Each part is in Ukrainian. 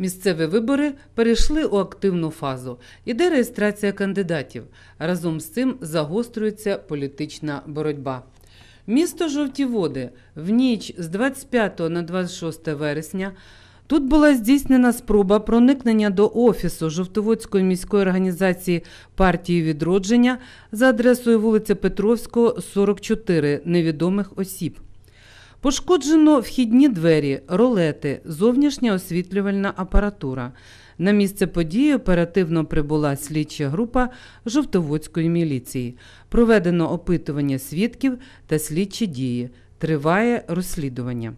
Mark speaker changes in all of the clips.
Speaker 1: Місцеві вибори перейшли у активну фазу. Іде реєстрація кандидатів. Разом з цим загострюється політична боротьба. Місто Жовті Води в ніч з 25 на 26 вересня тут була здійснена спроба проникнення до офісу Жовтоводської міської організації партії відродження за адресою вулиця Петровського, 44 невідомих осіб. Пошкоджено вхідні двері, ролети, зовнішня освітлювальна апаратура. На місце події оперативно прибула слідча група Жовтоводської міліції. Проведено опитування свідків та слідчі дії. Триває розслідування.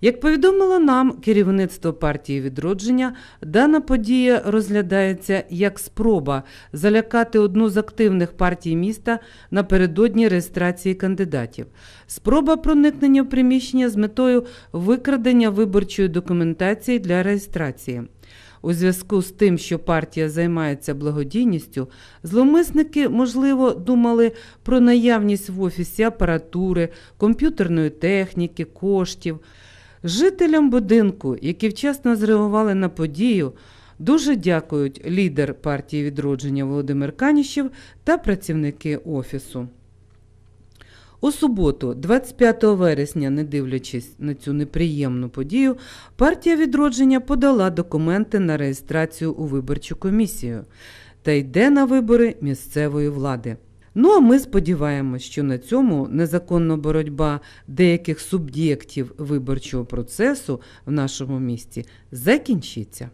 Speaker 1: Як повідомило нам керівництво партії відродження, дана подія розглядається як спроба залякати одну з активних партій міста напередодні реєстрації кандидатів, спроба проникнення в приміщення з метою викрадення виборчої документації для реєстрації. У зв'язку з тим, що партія займається благодійністю, зловмисники, можливо, думали про наявність в офісі апаратури, комп'ютерної техніки, коштів. Жителям будинку, які вчасно зреагували на подію, дуже дякують лідер партії відродження Володимир Каніщев та працівники офісу. У суботу, 25 вересня, не дивлячись на цю неприємну подію, партія відродження подала документи на реєстрацію у виборчу комісію та йде на вибори місцевої влади. Ну а ми сподіваємось, що на цьому незаконна боротьба деяких суб'єктів виборчого процесу в нашому місті закінчиться.